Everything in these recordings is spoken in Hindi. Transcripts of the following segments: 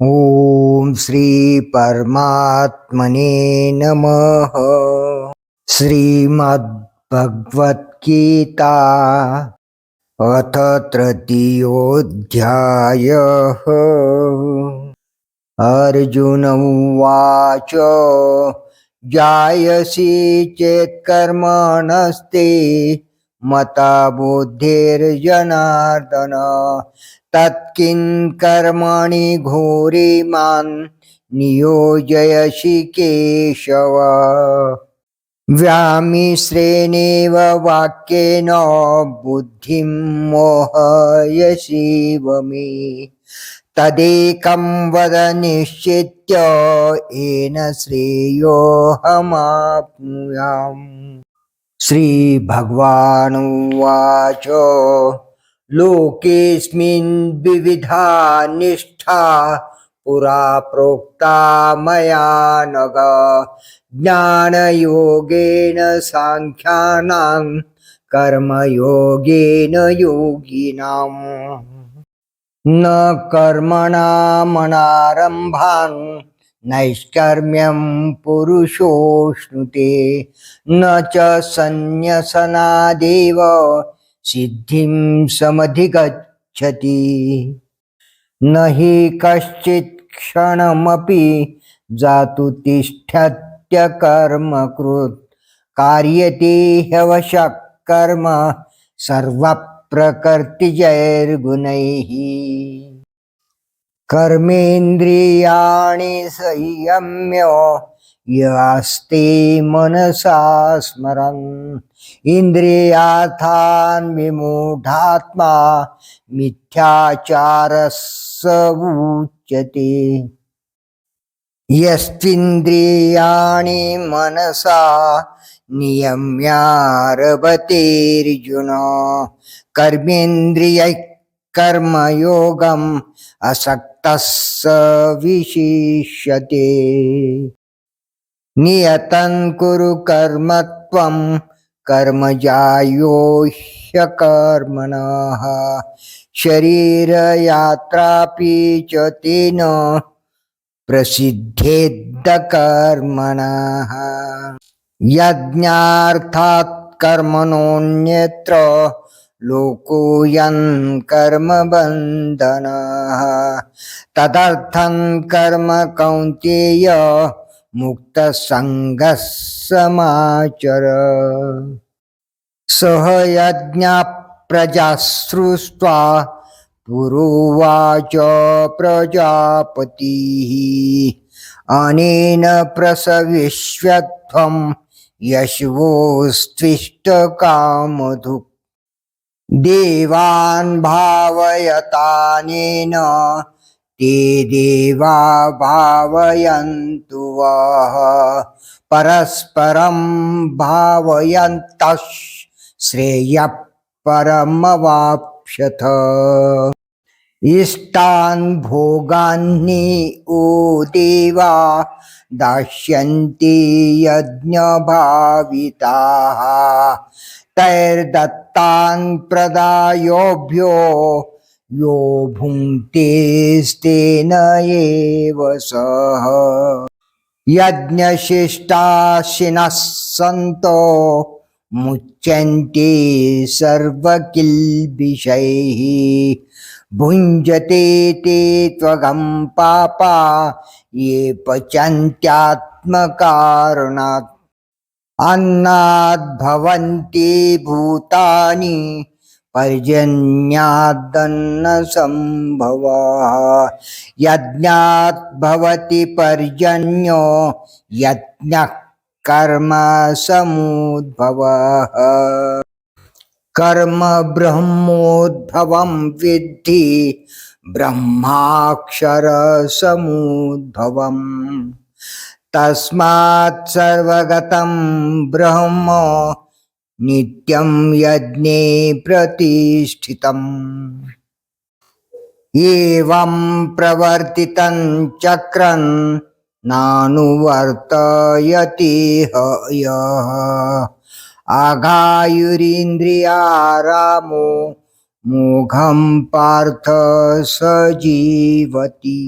ઓમ શ્રી પરમાત્મને નમઃ શ્રીમદ ભગવદ્ ગીતા અથ તૃતીયોધ્યાય અર્જુન ઉવાચ જાયસી ચેત કર્મણસ્તે मता बुद्धिर्जनार्दन तत्किं कर्माणि घोरे मान् नियोजयसि केशव। व्यामिश्रेणेव वाक्येन बुद्धिं मोहयसीव मे तदेकं वद निश्चित्य येन श्रेयोऽहमाप्नुयाम्। श्रीभगवानुवाच। लोकेऽस्मिन् विविधा निष्ठा पुरा प्रोक्ता मया नग। ज्ञानयोगेन साङ्ख्यानां कर्मयोगेन योगिनाम् न कर्मणामनारम्भान् नैष्कर्म्यं पुरुषोष्णुते न च संन्यसनादेव सिद्धिं समधिगच्छति। न हि कश्चित् क्षणमपि जातु तिष्ठत्यकर्मकृत् कार्यते ह्यवशः कर्म सर्वप्रकृतिजैर्गुणैः। कर्मेन्द्रियाणि संयम्य यास्ते मनसा स्मरन्। इन्द्रियार्थान् विमूढात्मा मिथ्याचारः स उच्यते। यस्त्विन्द्रियाणि मनसा नियम्यारभतेर्जुन कर्मेन्द्रियैः कर्मयोगम् असक्तः स विशिष्यते। नियतं कुरु कर्म त्वं कर्मजायो ह्यकर्मणः शरीरयात्रापि च तेन प्रसिद्धेद्दकर्मणः। यज्ञार्थात् कर्मणोऽन्यत्र लोकोऽयं कर्मबन्धनः। तदर्थं कर्म कौन्तेय मुक्तसङ्गः समाचर सह यज्ञा प्रजासृष्ट्वा पुरोवाच प्रजापतिः। अनेन प्रसविष्यत्वं यशवोस्त्विष्टकामधुक् देवान् भावयतानेन ते देवा भावयन्तु वः। परस्परं भावयन्तः श्रेयः परमवाप्स्यथ। इष्टान् भोगान्नि ओ देवा दास्यन्ति यज्ञभाविताः तैर्दत्तान् प्रदायोभ्यो यो भुङ्क्तेस्तेन एव सः। यज्ञशिष्टाशिनः सन्तो मुच्यन्ते सर्वकिल्बिषैः। भुञ्जते ते त्वगं पापा ये पचन्त्यात्मकारणात् अन्नाद्भवन्ति भूतानि पर्जन्यादन्नसम्भवः यज्ञात् भवति पर्जन्यो यज्ञः कर्म समुद्भवः। कर्म ब्रह्मोद्भवं विद्धि ब्रह्माक्षरसमुद्भवम् तस्मात् सर्वगतं ब्रह्म नित्यं यज्ञे प्रतिष्ठितम्। एवं प्रवर्तितं चक्रन् नानुवर्तयति यः आघायुरिन्द्रियारामो मोघं पार्थ स जीवति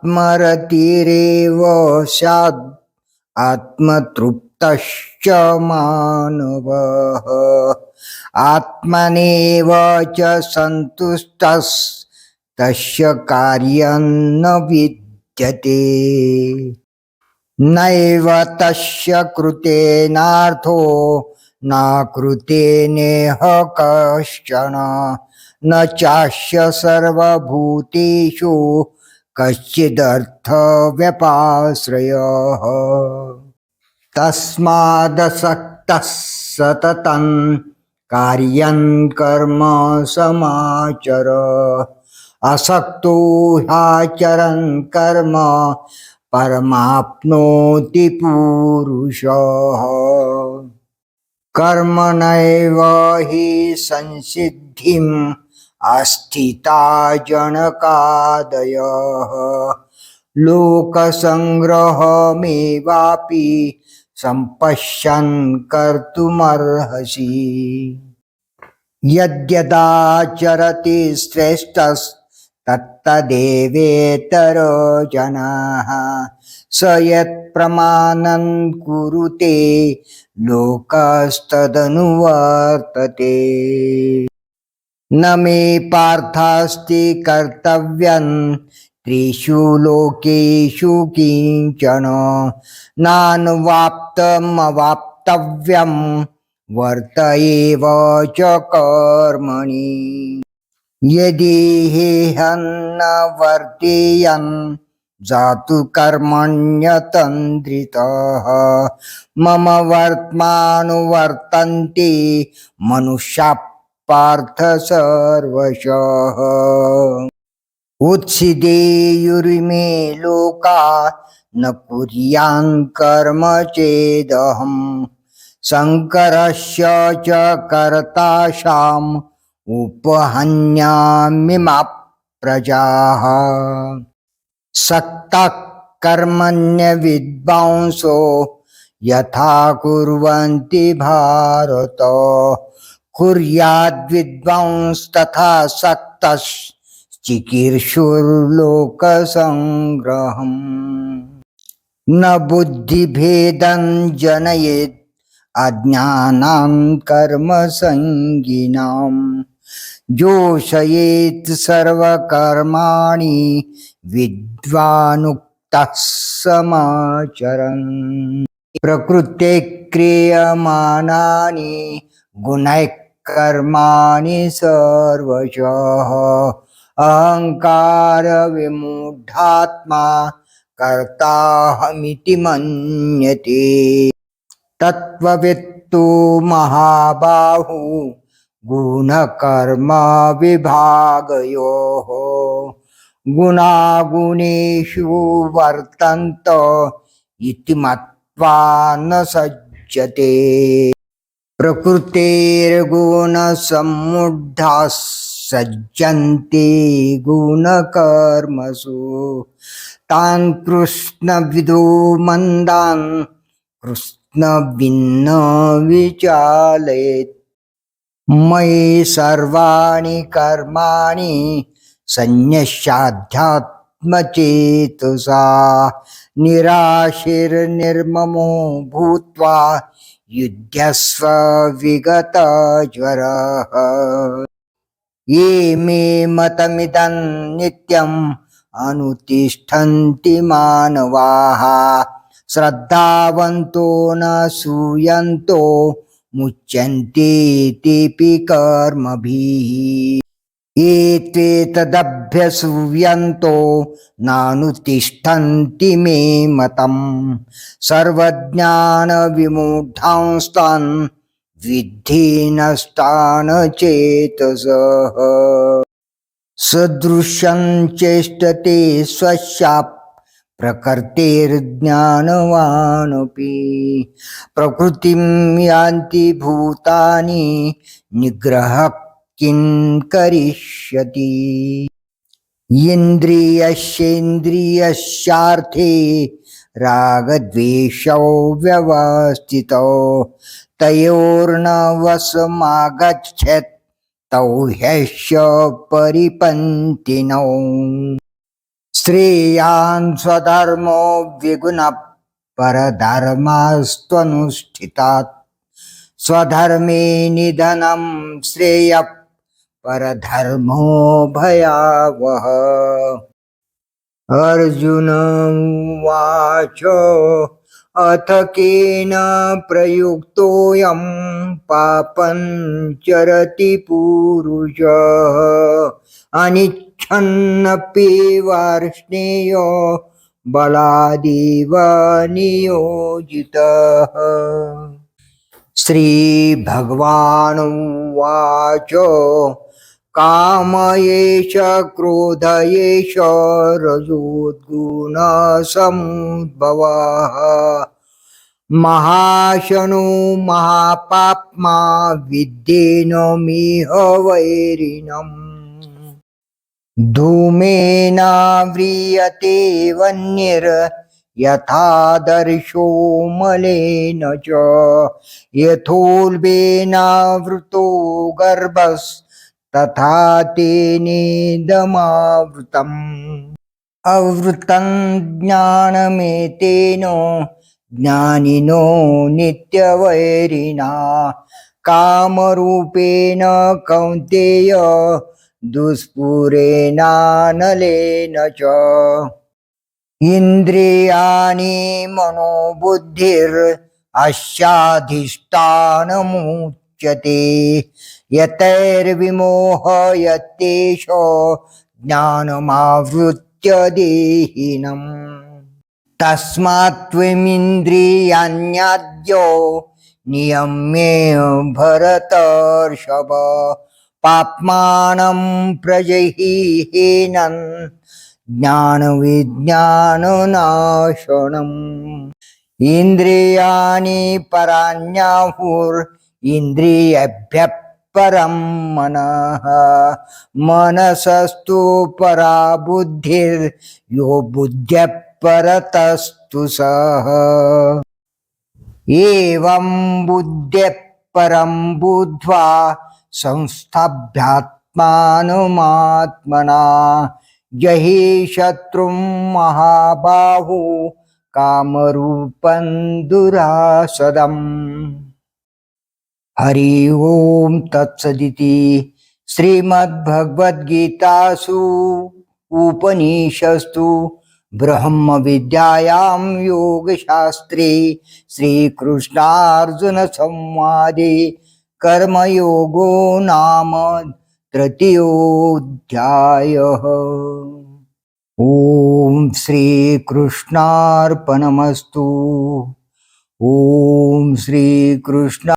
आत्मरतिरेव स्यात् आत्मतृप्तश्च मानवः। आत्मनेव च सन्तुष्टस्तस्य कार्यं न विद्यते। नैव तस्य कृतेनार्थो न कृतेनेह कश्चन। न चास्य सर्वभूतेषु कश्चिदर्थव्यपाश्रयः। तस्मादसक्तः सततं कार्यं कर्म समाचर। असक्तो ह्याचरन् कर्म परमाप्नोति पुरुषः। कर्मणैव हि संसिद्धिम् आस्थिता जनकादयः लोकसङ्ग्रहमेवापि सम्पश्यन् कर्तुमर्हसि। यद्यदाचरति श्रेष्ठस्तत्तदेवेतरो जनाः स यत्प्रमाणं कुरुते लोकस्तदनुवर्तते न मे पार्थास्ति कर्तव्यं त्रिषु लोकेषु किञ्चन नानुवाप्तमवाप्तव्यं वर्त एव च कर्मणि यदि हेहन्न वर्तेयं जातु कर्मण्यतन्द्रितः मम वर्त्मानुवर्तन्ते मनुष्या पार्थ सर्वशः। उत्सिदेयुरिमे लोका, न कुर्यां कर्म चेदहम्। शङ्करस्य च कर्ताशाम्, उपहन्यामि मा प्रजाः। सक्तः कर्मण्यविद्वांसो यथा कुर्वन्ति भारत। कुर्याद्विद्वांस्तथा सक्तश्चिकीर्षुर्लोकसङ्ग्रहम्। न बुद्धिभेदं जनयेत् अज्ञानां कर्मसङ्गिनां जोषयेत् सर्वकर्माणि विद्वानुक्तः समाचरन्। प्रकृते क्रियमाणानि गुणैः कर्माणि सर्वशः। अहङ्कारविमूढात्मा कर्ताहमिति मन्यते। तत्त्ववित्तु महाबाहु गुणकर्मविभागयोः गुणागुणेषु वर्तन्त इति मत्वा न सज्जते। प्रकृतेर्गुणसम्मुढाः सज्जन्ते गुणकर्मसु। तान् कृष्णविदो मन्दान् कृष्णभिन्न विचालयेत् मयि सर्वाणि कर्माणि सन्न्यस्याध्यात्मचेतसा। निराशिर्निर्ममो भूत्वा युध्यस्व विगतज्वरः ये मे मतमिदं नित्यम् अनुतिष्ठन्ति मानवाः। श्रद्धावन्तो न सूयन्तो मुच्यन्ते तेऽपि कर्मभिः एत्वेतदभ्यसूयन्तो नानुतिष्ठन्ति मे मतम्। सर्वज्ञानविमूढांस्तान् विद्धि चेतसः सदृशं चेष्टते स्वस्याप् प्रकृतिर्ज्ञानवानपि। प्रकृतिं यान्ति भूतानि, निग्रह किं करिष्यति इन्द्रियस्येन्द्रियस्यार्थे रागद्वेषौ व्यवस्थितौ तयोर्न वशमागच्छत् तौ ह्यस्य परिपन्थिनौ श्रेयान् स्वधर्मो विगुणः परधर्मास्त्वनुष्ठितात्। स्वधर्मे निधनं श्रेयः परधर्मो भयावह। अर्जुन उवाच अथ केन प्रयुक्तोऽयं पापं चरति पुरुषः। अनिच्छन्नपि वार्ष्णेय बलादेव नियोजितः। श्रीभगवानुवाच। काम एष क्रोध एष रजोद्गुणसमुद्भवः। महाशनो महापाप्मा विद्येनमिह वैरिणम्। धूमेनाव्रियते वन्यर् यथादर्शो मलेन च यथोल्बेनावृतो गर्भस् तथा तेनेदमावृतम् अवृतं ज्ञानमेतेन ज्ञानिनो नित्यवैरिणा। कामरूपेण कौन्तेय दुष्पूरेणानलेन च। इन्द्रियाणि मनोबुद्धिरस्याधिष्ठानमुच्यते यतैर्विमोहयत्येष ज्ञानमावृत्य देहिनम् तस्मात् त्वमिन्द्रियाण्याद्यो नियम्ये भरतर्षभ पाप्मानं प्रजहिहीनन् ज्ञानविज्ञाननाशनम्। इन्द्रियाणि पराण्याहुर् इन्द्रियेभ्यः परं मनः। मनसस्तु परा बुद्धिर्यो बुद्ध्यः परतस्तु सः। एवं बुद्ध्यः परं बुद्ध्वा संस्थाभ्यात्मानमात्मना जहि शत्रुं महाबाहु कामरूपं दुरासदम्। हरि ओम तत्सदिति श्रीमद्भगवद्गीतासु। उपनिषस्तु ब्रह्मविद्यायां योगशास्त्रे श्रीकृष्णार्जुनसंवादे कर्मयोगो नाम तृतीयोऽध्यायः। ॐ श्रीकृष्णार्पणमस्तु। ॐ श्रीकृष्ण